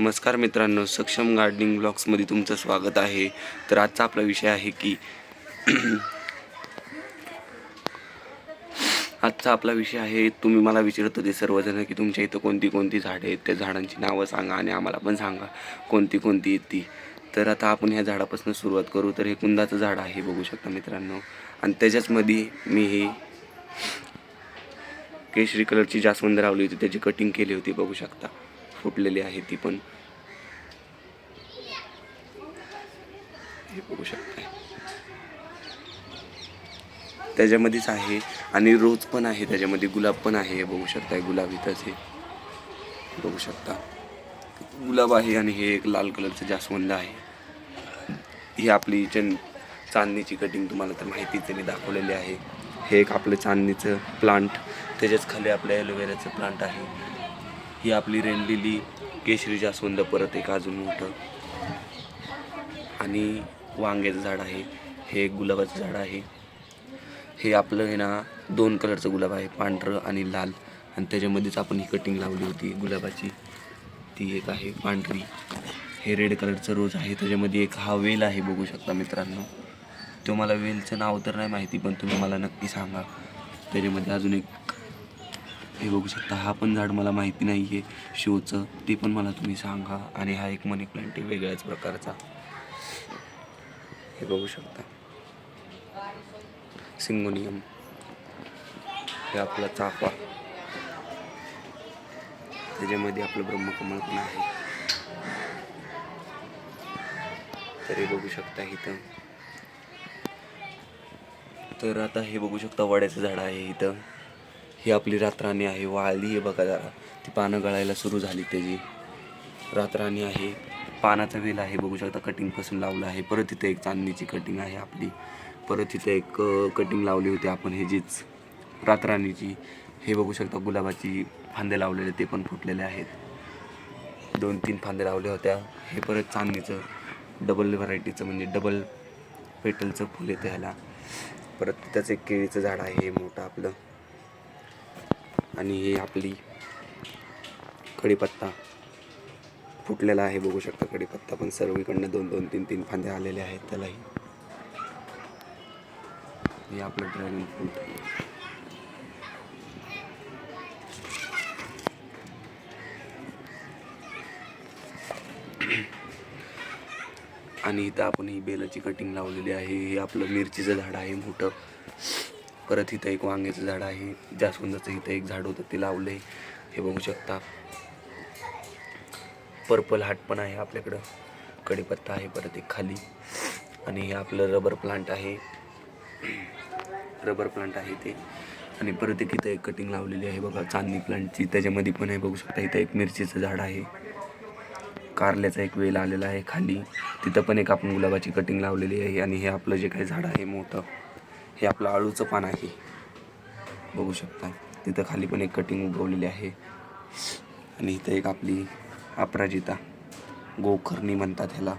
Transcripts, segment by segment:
नमस्कार मित्रांनो सक्षम गार्डनिंग ब्लॉग्समध्ये तुमचं स्वागत आहे. तर आजचा आपला विषय आहे की आजचा आपला विषय आहे तुम्ही मला विचारत होते सर्वजण की तुमच्या इथं कोणती कोणती झाडे आहेत त्या झाडांची नावं सांगा आणि आम्हाला पण सांगा कोणती कोणती आहेत ती. तर आता आपण ह्या झाडापासून सुरुवात करू. तर हे कुंदाचं झाड आहे बघू शकता मित्रांनो. आणि त्याच्याचमध्ये मी हे केशरी कलरची जास्वंद लावली होती त्याची कटिंग केली होती बघू शकता. फुटलेली आहे ती पण. हे बघू शकताय. त्याच्यामध्येच आहे आणि रोज पण आहे त्याच्यामध्ये गुलाब पण आहे हे बघू शकताय गुलाब इथंच हे. बघू शकता. गुलाब आहे आणि हे एक लाल कलरचं जास्वंद आहे. ही आपली चन चांदणीची कटिंग तुम्हाला तर माहितीच आहे मी दाखवलेली आहे. हे एक आपलं चांदणीचं प्लांट त्याच्याच खाली आपलं ॲलोवेराचं प्लांट आहे. ही आपली रेंडलेली केशरी जास्वंद परत एक अजून मोठं. आणि वांग्याचं झाड आहे. हे एक गुलाबाचं झाड आहे. हे आपलं आहे ना दोन कलरचं गुलाब आहे पांढरं आणि लाल. आणि त्याच्यामध्येच आपण ही कटिंग लावली होती गुलाबाची. ती एक आहे पांढरी. हे रेड कलरचं रोज आहे. त्याच्यामध्ये एक हा वेल आहे बघू शकता मित्रांनो. तो मला वेलचं नाव तर नाही माहिती पण तुम्ही मला नक्की सांगा. त्याच्यामध्ये अजून एक हे बघू शकता हा पण झाड मला माहिती नाही आहे शोचं ते पण मला तुम्ही सांगा. आणि हा एक मनी प्लांट आहे वेगळ्याच प्रकारचा. हे बघू शकता. सिंगोनियम. हे आपला चाफा. त्याच्यामध्ये आपलं ब्रह्मकमळ पण आहे. तर हे बघू शकता इथं. तर आता हे बघू शकता वड्याचं झाड आहे इथं. ही आपली रातराणी आहे वाळली आहे बघा जरा. ती पानं गळायला सुरू झाली त्याची. रातराणी आहे पानाचा वेल आहे बघू शकता कटिंगपासून लावलं आहे. परत इथं एक चांदणीची कटिंग आहे आपली. परत इथे एक कटिंग लावली होती आपण हे जीच. रातराणीची हे बघू शकता गुलाबाची फांदे लावलेले ते पण फुटलेले आहेत. दोन तीन फांदे लावल्या होत्या. हे परत चांदणीचं डबल व्हरायटीचं म्हणजे डबल पेटलचं फुल येतं ह्याला. परत त्याचं एक केळीचं झाड आहे हे मोठं आपलं. आणि हे आपली कढीपत्ता फुटलेला आहे बघू शकता कढीपत्ता पण सर्वीकडनं दोन दोन तीन तीन फांद्या आलेल्या आहेत त्यालाही. हे आपलं ड्रॅगन फ्रूट आणि इथं आपण ही बेलाची कटिंग लावलेली आहे. हे आपलं मिरचीचं झाड आहे मोठं. परत इथं एक वांग्याचं झाड आहे जास्वंदाचं इथं एक झाड होतं ते लावलं आहे हे बघू शकता. पर्पल हाट पण आहे आपल्याकडं. कढीपत्ता आहे परत एक खाली. आणि हे आपलं रबर प्लांट आहे. रबर प्लांट आहे ते. आणि परत एक इथं एक कटिंग लावलेली आहे बघा चांदणी प्लांटची त्याच्यामध्ये पण आहे बघू शकता. इथं एक मिरचीचं झाड आहे. कारल्याचा एक वेल आलेला आहे खाली. तिथं पण एक आपण गुलाबाची कटिंग लावलेली आहे. आणि हे आपलं जे काही झाड आहे मोठं. हे आपलं आळूचं पान आहे. बघू शकता. तिथं खाली पण एक कटिंग उगवलेली आहे. आणि इथं एक आपली अपराजिता. गोखरणी म्हणतात ह्याला.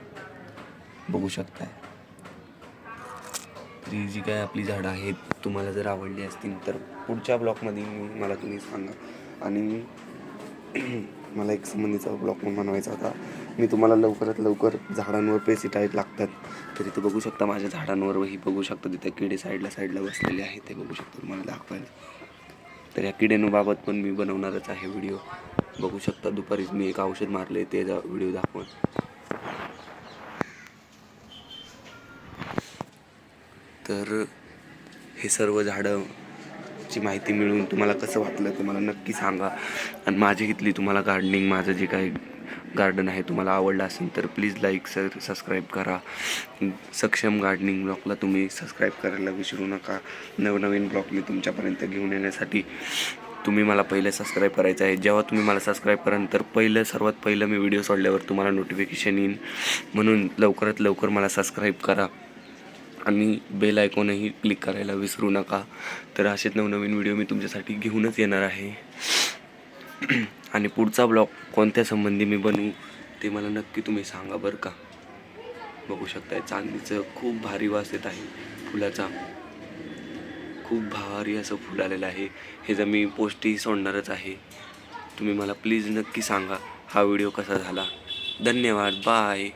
बघू शकताय तर ही जी काय आपली झाडं आहेत तुम्हाला जर आवडली असतील तर पुढच्या ब्लॉकमध्ये मला तुम्ही सांगा. आणि मला एक संबंधीचा ब्लॉक पण बनवायचा होता. मी तुम्हाला लवकरात लवकर झाडांवर पेसिटाईट लागतात. तर इथे बघू शकता माझ्या झाडांवरही बघू शकता तिथे किडे साईडला साईडला बसलेले आहेत ते बघू शकता तुम्हाला दाखवायला तर या किड्यांबाबत पण मी बनवणारच आहे व्हिडिओ. बघू शकता दुपारीच मी एक औषध मारले ते जा व्हिडिओ दाखवून. तर हे सर्व झाडं ची माहिती मिळून तुम्हाला कसं वाटलं ते मला नक्की सांगा. आणि माझी इथली तुम्हाला गार्डनिंग माझं जे काही गार्डन आहे तुम्हाला आवडलं असेल तर प्लीज लाईक सर सबस्क्राईब करा. सक्षम गार्डनिंग ब्लॉगला तुम्ही सबस्क्राईब करायला विसरू नका. नवनवीन ब्लॉग मी तुमच्यापर्यंत घेऊन येण्यासाठी तुम्ही मला पहिलं सबस्क्राईब करायचं आहे. जेव्हा तुम्ही मला सबस्क्राईब कराल तर पहिलं सर्वात पहिलं मी व्हिडिओ सोडल्यावर तुम्हाला नोटिफिकेशन येईन. म्हणून लवकरात लवकर मला सबस्क्राईब करा. आणि बेल आयकॉनही क्लिक करायला विसरू नका. तर असेच नवनवीन व्हिडिओ मी तुमच्यासाठी घेऊनच येणार आहे. आणि पुढचा ब्लॉग कोणत्या संबंधी मी बनवू ते मला नक्की तुम्ही सांगा बरं का. बघू शकताय चांदीचं खूप भारी वास येत आहे फुलाचा. खूप भारी असं फुल आलेलं आहे. हे जर मी पोस्टही सोडणारच आहे. तुम्ही मला प्लीज नक्की सांगा हा व्हिडिओ कसा झाला. धन्यवाद बाय.